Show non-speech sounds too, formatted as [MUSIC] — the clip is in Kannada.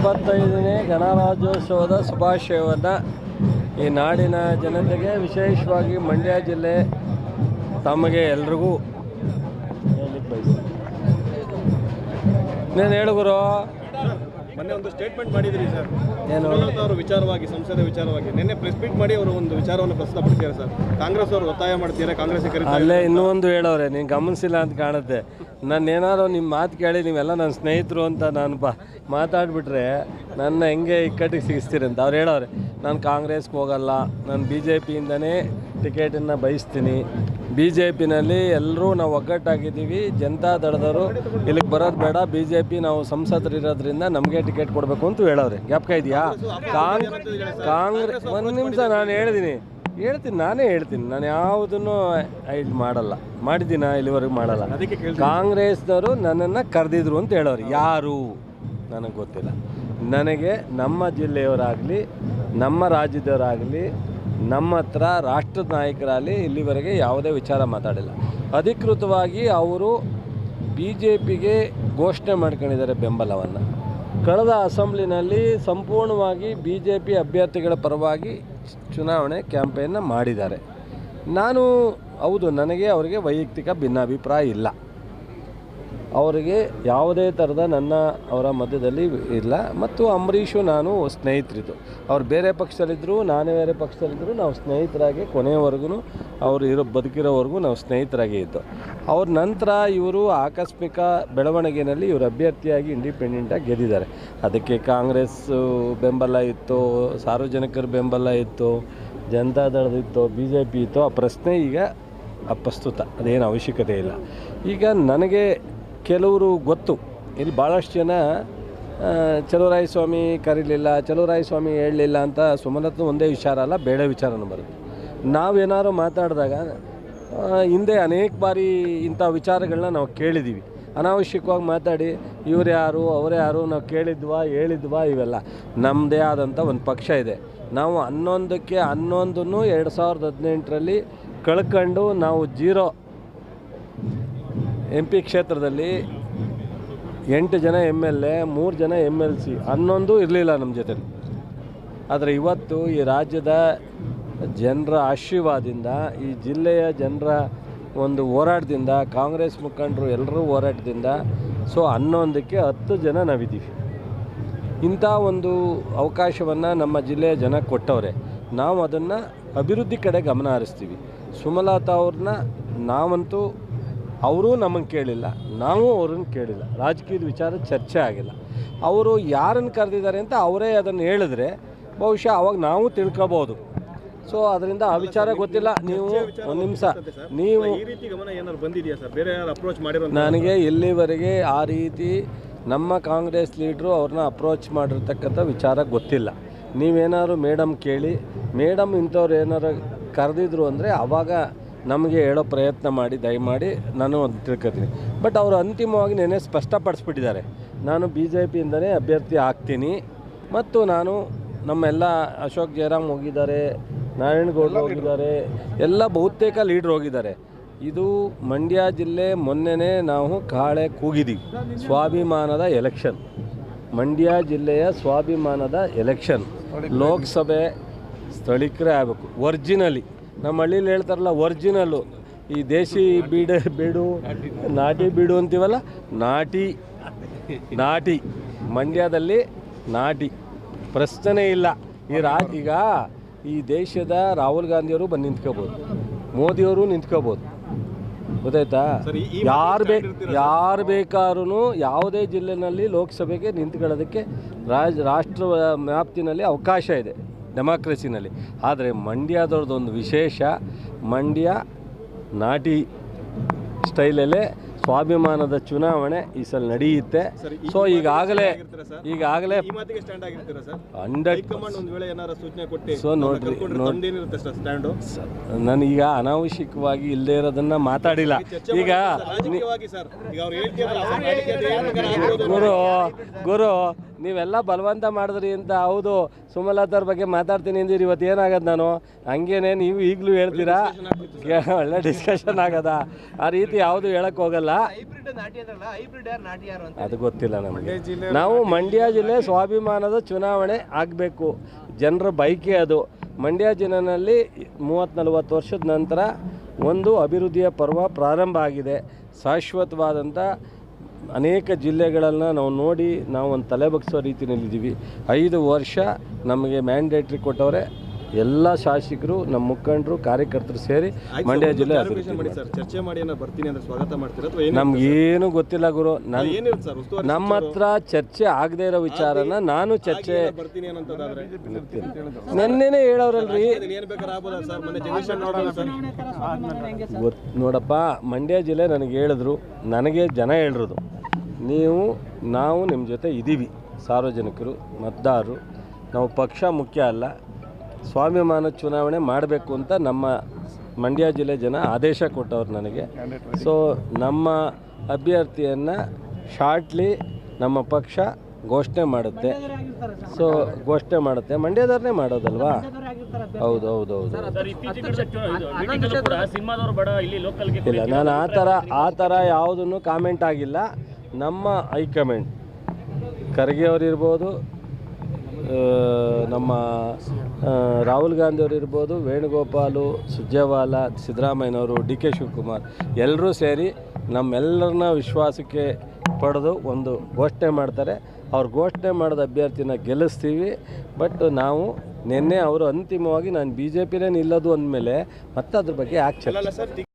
ಇಪ್ಪತ್ತೈದನೇ ಗಣರಾಜ್ಯೋತ್ಸವದ ಶುಭಾಶಯವನ್ನು ಈ ನಾಡಿನ ಜನತೆಗೆ ವಿಶೇಷವಾಗಿ ಮಂಡ್ಯ ಜಿಲ್ಲೆ ತಮಗೆ ಎಲ್ರಿಗೂ ಹೇಳಿ ಬಯಸ್ತೀನಿ ನೀನು ಮೊನ್ನೆ ಒಂದು ಸ್ಟೇಟ್ಮೆಂಟ್ ಮಾಡಿದ್ರಿ ಸರ್? ಸುಮಲತಾ ವಿಚಾರವಾಗಿ ಸಂಸದ ವಿಚಾರವಾಗಿ ನಿನ್ನೆ ಪ್ರೆಸ್ ಮೀಟ್ ಮಾಡಿ ಅವರು ಒಂದು ವಿಚಾರವನ್ನು ಪ್ರಸ್ತಾಪಿಸಿದ್ದಾರೆ ಸರ್. ಕಾಂಗ್ರೆಸ್ ಅವರು ಒತ್ತಾಯ ಮಾಡ್ತೀರಾ? ಕಾಂಗ್ರೆಸ್ ಅಲ್ಲೇ ಇನ್ನೂ ಒಂದು ಹೇಳೋರೆ ನೀನು ಗಮನಿಸಿಲ್ಲ ಅಂತ ಕಾಣುತ್ತೆ. ನಾನು ಏನಾದ್ರು ನಿಮ್ಮ ಮಾತು ಕೇಳಿ ನೀವೆಲ್ಲ ನನ್ನ ಸ್ನೇಹಿತರು ಅಂತ ನಾನು ಬಾ ಮಾತಾಡ್ಬಿಟ್ರೆ ನನ್ನ ಹೆಂಗೆ ಇಕ್ಕಟ್ಟಿಗೆ ಸಿಗಿಸ್ತೀರಿ ಅಂತ ಅವ್ರು ಹೇಳೋರೆ. ನಾನು ಕಾಂಗ್ರೆಸ್ಗೆ ಹೋಗಲ್ಲ ನಾನು ಬಿ ಜೆ ಪಿಯಿಂದನೇ ಟಿಕೆಟನ್ನು ಬಯಸ್ತೀನಿ. ಬಿ ಜೆ ಪಿನಲ್ಲಿ ಎಲ್ಲರೂ ನಾವು ಒಗ್ಗಟ್ಟಾಗಿದ್ದೀವಿ. ಜನತಾ ದಳದವರು ಇಲ್ಲಿಗೆ ಬರೋದು ಬೇಡ. ಬಿ ಜೆ ಪಿ ನಾವು ಸಂಸದರಿರೋದ್ರಿಂದ ನಮಗೆ ಟಿಕೆಟ್ ಕೊಡಬೇಕು ಅಂತ ಹೇಳೋರೆ ಜ್ಞಾಪಕ ಇದೆಯಾ? ಕಾಂಗ್ ಕಾಂಗ್ರೆಸ್ ಒಂದು ನಿಮಿಷ ನಾನು ಹೇಳಿದ್ದೀನಿ ಹೇಳ್ತೀನಿ ನಾನೇ ಹೇಳ್ತೀನಿ. ನಾನು ಯಾವುದನ್ನು ಇದು ಮಾಡಲ್ಲ. ಮಾಡಿದ್ದೀನ ಇಲ್ಲಿವರೆಗೂ ಮಾಡಲ್ಲ. ಕಾಂಗ್ರೆಸ್ನವರು ನನ್ನನ್ನು ಕರೆದಿದ್ರು ಅಂತ ಹೇಳೋರು ಯಾರು? ನನಗೆ ಗೊತ್ತಿಲ್ಲ. ನನಗೆ ನಮ್ಮ ಜಿಲ್ಲೆಯವರಾಗಲಿ ನಮ್ಮ ರಾಜ್ಯದವರಾಗಲಿ ನಮ್ಮ ಹತ್ರ ರಾಷ್ಟ್ರದ ನಾಯಕರಲ್ಲಿ ಇಲ್ಲಿವರೆಗೆ ಯಾವುದೇ ವಿಚಾರ ಮಾತಾಡಿಲ್ಲ. ಅಧಿಕೃತವಾಗಿ ಅವರು ಬಿ ಜೆ ಪಿಗೆ ಘೋಷಣೆ ಮಾಡ್ಕೊಂಡಿದ್ದಾರೆ ಬೆಂಬಲವನ್ನು. ಕಳೆದ ಅಸೆಂಬ್ಲಿನಲ್ಲಿ ಸಂಪೂರ್ಣವಾಗಿ ಬಿ ಜೆ ಪಿ ಅಭ್ಯರ್ಥಿಗಳ ಪರವಾಗಿ ಚುನಾವಣೆ ಕ್ಯಾಂಪೇನ್ನ ಮಾಡಿದ್ದಾರೆ. ನಾನು, ಹೌದು, ನನಗೆ ಅವರಿಗೆ ವೈಯಕ್ತಿಕ ಭಿನ್ನಾಭಿಪ್ರಾಯ ಇಲ್ಲ. ಅವರಿಗೆ ಯಾವುದೇ ಥರದ ನನ್ನ ಅವರ ಮಧ್ಯದಲ್ಲಿ ಇಲ್ಲ. ಮತ್ತು ಅಂಬರೀಷು ನಾನು ಸ್ನೇಹಿತರಿದ್ದು. ಅವ್ರು ಬೇರೆ ಪಕ್ಷದಲ್ಲಿದ್ದರು ನಾನೇ ಬೇರೆ ಪಕ್ಷದಲ್ಲಿದ್ದರು ನಾವು ಸ್ನೇಹಿತರಾಗಿ ಕೊನೆಯವರೆಗೂ ಅವರು ಇರೋ, ಬದುಕಿರೋವರೆಗೂ ನಾವು ಸ್ನೇಹಿತರಾಗಿ ಇದ್ದು. ಅವ್ರ ನಂತರ ಇವರು ಆಕಸ್ಮಿಕ ಬೆಳವಣಿಗೆಯಲ್ಲಿ ಇವರು ಅಭ್ಯರ್ಥಿಯಾಗಿ ಇಂಡಿಪೆಂಡೆಂಟಾಗಿ ಗೆದ್ದಿದ್ದಾರೆ. ಅದಕ್ಕೆ ಕಾಂಗ್ರೆಸ್ ಬೆಂಬಲ ಇತ್ತು, ಸಾರ್ವಜನಿಕರ ಬೆಂಬಲ ಇತ್ತು ಜನತಾದಳದಿತ್ತು ಬಿ ಜೆ ಪಿ ಇತ್ತು, ಆ ಪ್ರಶ್ನೆ ಈಗ ಅಪ್ರಸ್ತುತ. ಅದೇನು ಅವಶ್ಯಕತೆ ಇಲ್ಲ. ಈಗ ನನಗೆ ಕೆಲವರು ಗೊತ್ತು. ಇಲ್ಲಿ ಭಾಳಷ್ಟು ಜನ ಸ್ವಾಮಿ ಕರೀಲಿಲ್ಲ ಸ್ವಾಮಿ ಹೇಳಲಿಲ್ಲ ಅಂತ ಸುಮಲತ್ನ ಒಂದೇ ವಿಚಾರ ಅಲ್ಲ, ಬೇಡ ವಿಚಾರನೂ ಬರುತ್ತೆ. ನಾವೇನಾದ್ರು ಮಾತಾಡಿದಾಗ ಹಿಂದೆ ಅನೇಕ ಬಾರಿ ಇಂಥ ವಿಚಾರಗಳನ್ನ ನಾವು ಕೇಳಿದ್ದೀವಿ ಅನಾವಶ್ಯಕವಾಗಿ ಮಾತಾಡಿ, ಇವ್ರು ಯಾರು, ಅವ್ರು ಯಾರು, ನಾವು ಕೇಳಿದ್ವಾ, ಹೇಳಿದ್ವಾ, ಇವೆಲ್ಲ. ನಮ್ಮದೇ ಆದಂಥ ಒಂದು ಪಕ್ಷ ಇದೆ. ನಾವು ಹನ್ನೊಂದಕ್ಕೆ ಹನ್ನೊಂದನ್ನು ಎರಡು ಸಾವಿರದ ಹದಿನೆಂಟರಲ್ಲಿ ಕಳ್ಕೊಂಡು ನಾವು ಜೀರೋ ಎಂ ಪಿ ಕ್ಷೇತ್ರದಲ್ಲಿ ಎಂಟು ಜನ ಎಂ ಎಲ್ ಎ, ಮೂರು ಜನ ಎಂ ಎಲ್ ಸಿ, ಹನ್ನೊಂದು ಇರಲಿಲ್ಲ ನಮ್ಮ ಜೊತೆಲಿ. ಆದರೆ ಇವತ್ತು ಈ ರಾಜ್ಯದ ಜನರ ಆಶೀರ್ವಾದದಿಂದ, ಈ ಜಿಲ್ಲೆಯ ಜನರ ಒಂದು ಹೋರಾಟದಿಂದ, ಕಾಂಗ್ರೆಸ್ ಮುಖಂಡರು ಎಲ್ಲರೂ ಹೋರಾಟದಿಂದ, ಸೊ ಹನ್ನೊಂದಕ್ಕೆ ಹತ್ತು ಜನ ನಾವಿದ್ದೀವಿ. ಇಂಥ ಒಂದು ಅವಕಾಶವನ್ನು ನಮ್ಮ ಜಿಲ್ಲೆಯ ಜನ ಕೊಟ್ಟವರೆ. ನಾವು ಅದನ್ನು ಅಭಿವೃದ್ಧಿ ಕಡೆ ಗಮನ ಹರಿಸ್ತೀವಿ. ಸುಮಲತಾ ಅವ್ರನ್ನ ನಾವಂತೂ ಅವರೂ ನಮಗೆ ಕೇಳಿಲ್ಲ ನಾವು ಅವ್ರನ್ನ ಕೇಳಿಲ್ಲ. ರಾಜಕೀಯದ ವಿಚಾರ ಚರ್ಚೆ ಆಗಿಲ್ಲ. ಅವರು ಯಾರನ್ನು ಕರೆದಿದ್ದಾರೆ ಅಂತ ಅವರೇ ಅದನ್ನು ಹೇಳಿದ್ರೆ ಬಹುಶಃ ಅವಾಗ ನಾವು ತಿಳ್ಕೊಬೋದು. ಸೊ ಅದರಿಂದ ಆ ವಿಚಾರ ಗೊತ್ತಿಲ್ಲ. ನೀವು ಒಂದು ನಿಮಿಷ. ನೀವು ನನಗೆ ಇಲ್ಲಿವರೆಗೆ ಆ ರೀತಿ ನಮ್ಮ ಕಾಂಗ್ರೆಸ್ ಲೀಡ್ರು ಅವ್ರನ್ನ ಅಪ್ರೋಚ್ ಮಾಡಿರ್ತಕ್ಕಂಥ ವಿಚಾರ ಗೊತ್ತಿಲ್ಲ. ನೀವೇನಾದ್ರು ಮೇಡಮ್ ಕೇಳಿ ಮೇಡಮ್ ಇಂಥವ್ರು ಏನಾರು ಕರೆದಿದ್ರು ಅಂದರೆ ಆವಾಗ ನಮಗೆ ಹೇಳೋ ಪ್ರಯತ್ನ ಮಾಡಿ ದಯಮಾಡಿ ನಾನು ಅದು ತಿಳ್ಕೊತೀನಿ. ಬಟ್ ಅವರು ಅಂತಿಮವಾಗಿ ನೆನೆ ಸ್ಪಷ್ಟಪಡಿಸ್ಬಿಟ್ಟಿದ್ದಾರೆ. ನಾನು ಬಿ ಜೆ ಪಿಯಿಂದಲೇ ಅಭ್ಯರ್ಥಿ ಆಗ್ತೀನಿ. ಮತ್ತು ನಾನು ನಮ್ಮೆಲ್ಲ ಅಶೋಕ್ ಜಯರಾಮ್ ಹೋಗಿದ್ದಾರೆ ನಾರಾಯಣಗೌಡ ಹೋಗಿದ್ದಾರೆ ಎಲ್ಲ ಬಹುತೇಕ ಲೀಡ್ರ್ ಹೋಗಿದ್ದಾರೆ. ಇದು ಮಂಡ್ಯ ಜಿಲ್ಲೆ ಮೊನ್ನೆನೇ ನಾವು ಕಾಳೆ ಕೂಗಿದ್ದೀವಿ ಸ್ವಾಭಿಮಾನದ ಎಲೆಕ್ಷನ್ ಮಂಡ್ಯ ಜಿಲ್ಲೆಯ ಸ್ವಾಭಿಮಾನದ ಎಲೆಕ್ಷನ್ ಲೋಕಸಭೆ ಸ್ಥಳೀಕರೇ ಆಗಬೇಕು. ಒರ್ಜಿನಲಿ ನಮ್ಮ ಹಳ್ಳಿಲಿ ಹೇಳ್ತಾರಲ್ಲ ಒರ್ಜಿನಲ್ಲು ಈ ದೇಶಿ ಬೀಡ ಬೀಡು ನಾಟಿ ಬೀಡು ಅಂತೀವಲ್ಲ ನಾಟಿ ನಾಟಿ. ಮಂಡ್ಯದಲ್ಲಿ ನಾಟಿ. ಪ್ರಶ್ನೆ ಇಲ್ಲ. ಈ ರಾಜ್ ಈಗ ಈ ದೇಶದ ರಾಹುಲ್ ಗಾಂಧಿಯವರು ಬಂದು ನಿಂತ್ಕೋಬೋದು. ಮೋದಿಯವರು ನಿಂತ್ಕೋಬೋದು. ಗೊತ್ತಾಯ್ತಾ? ಯಾರು ಬೇ ಯಾರು ಬೇಕಾದ್ರೂ ಯಾವುದೇ ಜಿಲ್ಲೆನಲ್ಲಿ ಲೋಕಸಭೆಗೆ ನಿಂತ್ಕೊಳ್ಳೋದಕ್ಕೆ ರಾಜ್ ರಾಷ್ಟ್ರ ವ್ಯಾಪ್ತಿನಲ್ಲಿ ಅವಕಾಶ ಇದೆ. ಡೆಮಾಕ್ರಸಿನಲ್ಲಿ. ಆದರೆ ಮಂಡ್ಯದವ್ರದ್ದು ಒಂದು ವಿಶೇಷ ಮಂಡ್ಯ ನಾಟಿ ಸ್ಟೈಲಲ್ಲೇ ಸ್ವಾಭಿಮಾನದ ಚುನಾವಣೆ ಈ ಸಲ ನಡೆಯುತ್ತೆ. ಸೊ ಈಗಾಗಲೇ? ಈಗಾಗಲೇ ಈ ಮಾತಿಗೆ ಸ್ಟ್ಯಾಂಡ್ ಆಗಿರ್ತೀರಾ ಸರ್? ಹಂಡ್ರೆಡ್ ಹೈಕಮಾಂಡ್ ಒಂದು ವೇಳೆ ಏನಾರ ಸೂಚನೆ ಕೊಟ್ಟು ಸೊ ನೋಡ್ರಿ, ನೋಡ್- ಈಗ ಅನಾವಶ್ಯಕವಾಗಿ ಇಲ್ಲದೆ ಇರೋದನ್ನ ಮಾತಾಡಿಲ್ಲ. ಈಗ. ಗುರು ಗುರು ನೀವೆಲ್ಲ ಬಲವಂತ ಮಾಡಿದ್ರಿ ಅಂತ ಹೌದು. ಸುಮಲತಾರ ಬಗ್ಗೆ ಮಾತಾಡ್ತೀನಿ ಅಂದಿರಿ ಇವತ್ತು ಏನಾಗದ್ ನಾನು? ಹಂಗೇನೆ ನೀವು ಈಗಲೂ ಹೇಳ್ತೀರಾ? ಒಳ್ಳೆ ಡಿಸ್ಕಷನ್ [LAUGHS] ಆಗದ. ಆ ರೀತಿ ಯಾವುದು ಹೇಳಕ್ ಹೋಗಲ್ಲ. ಹೈಬ್ರಿಡ್ ನಾಟಿ ಹೈಬ್ರಿಡ್ ಯಾರು ನಾಟಿ ಅಂತ. ಅದು ಗೊತ್ತಿಲ್ಲ ನಮಗೆ. ನಾವು ಮಂಡ್ಯ ಜಿಲ್ಲೆ ಸ್ವಾಭಿಮಾನದ ಚುನಾವಣೆ ಆಗಬೇಕು. ಜನರ ಬೈಕೆ ಅದು. ಮಂಡ್ಯ ಜಿಲ್ಲೆನಲ್ಲಿ ಮೂವತ್ತು ನಲವತ್ತು ವರ್ಷದ ನಂತರ ಒಂದು ಅಭಿವೃದ್ಧಿಯ ಪರ್ವ ಪ್ರಾರಂಭ ಆಗಿದೆ. ಶಾಶ್ವತವಾದಂಥ ಅನೇಕ ಜಿಲ್ಲೆಗಳನ್ನು ನಾವು ನೋಡಿ ನಾವು ಒಂದು ತಲೆ ಬಗ್ಸೋ ರೀತಿಯಲ್ಲಿದ್ದೀವಿ. ಐದು ವರ್ಷ ನಮಗೆ ಮ್ಯಾಂಡೇಟ್ರಿ ಕೊಟ್ಟವ್ರೆ. ಎಲ್ಲ ಶಾಸಕರು ನಮ್ಮ ಮುಖಂಡರು ಕಾರ್ಯಕರ್ತರು ಸೇರಿ ಮಂಡ್ಯ ಜಿಲ್ಲೆ ಚರ್ಚೆ ಮಾಡಿ ಬರ್ತೀನಿ ಅಂದ್ರೆ ಸ್ವಾಗತ ಮಾಡ್ತೀರಾ ಅಥವಾ ಏನು ನಮ್ಗೇನು ಗೊತ್ತಿಲ್ಲ ಗುರು. ನಮ್ಮ ಹತ್ರ ಚರ್ಚೆ ಆಗದೆ ಇರೋ ವಿಚಾರನ ನಾನು ಚರ್ಚೆ ನನ್ನೇನೆ ಹೇಳೋರಲ್ರಿ. ನೋಡಪ್ಪ ಮಂಡ್ಯ ಜಿಲ್ಲೆ ನನಗೆ ಹೇಳಿದ್ರು ನನಗೆ ಜನ ಹೇಳಿರೋದು. ನೀವು ನಾವು ನಿಮ್ಮ ಜೊತೆ ಇದ್ದೀವಿ ಸಾರ್ವಜನಿಕರು ಮತದಾರರು. ನಾವು ಪಕ್ಷ ಮುಖ್ಯ ಅಲ್ಲ. ಸ್ವಾಭಿಮಾನ ಚುನಾವಣೆ ಮಾಡಬೇಕು ಅಂತ ನಮ್ಮ ಮಂಡ್ಯ ಜಿಲ್ಲೆ ಜನ ಆದೇಶ ಕೊಟ್ಟವ್ರು ನನಗೆ. ಸೊ ನಮ್ಮ ಅಭ್ಯರ್ಥಿಯನ್ನು ಶಾರ್ಟ್ಲಿ ನಮ್ಮ ಪಕ್ಷ ಘೋಷಣೆ ಮಾಡುತ್ತೆ. ಸೊ ಘೋಷಣೆ ಮಾಡುತ್ತೆ. ಮಂಡ್ಯದವ್ರನ್ನೇ ಮಾಡೋದಲ್ವಾ? ಹೌದು ಹೌದು ಹೌದು. ಇಲ್ಲಿ ನಾನು ಆ ಥರ ಆ ಥರ ಯಾವುದನ್ನು ಕಾಮೆಂಟ್ ಆಗಿಲ್ಲ. ನಮ್ಮ ಹೈಕಮಾಂಡ್ ಖರ್ಗೆ ಅವ್ರು ಇರ್ಬೋದು ಆ, ನಮ್ಮ ರಾಹುಲ್ ಗಾಂಧಿ ಅವರು ಇರ್ಬೋದು, ವೇಣುಗೋಪಾಲು, ಸುರ್ಜೇವಾಲ, ಸಿದ್ದರಾಮಯ್ಯನವರು, ಡಿ ಕೆ ಶಿವಕುಮಾರ್ ಎಲ್ಲರೂ ಸೇರಿ ನಮ್ಮೆಲ್ಲರನ್ನ ವಿಶ್ವಾಸಕ್ಕೆ ಪಡೆದು ಒಂದು ಘೋಷಣೆ ಮಾಡ್ತಾರೆ. ಅವ್ರು ಘೋಷಣೆ ಮಾಡಿದ ಅಭ್ಯರ್ಥಿನ ಗೆಲ್ಲಿಸ್ತೀವಿ. ಬಟ್ ನಾವು ನಿನ್ನೆ ಅವರು ಅಂತಿಮವಾಗಿ ನಾನು ಬಿ ಜೆ ಪಿನೇ ನಿಲ್ಲೋದು ಅಂದಮೇಲೆ ಮತ್ತೆ ಅದ್ರ ಬಗ್ಗೆ ಯಾಕೆ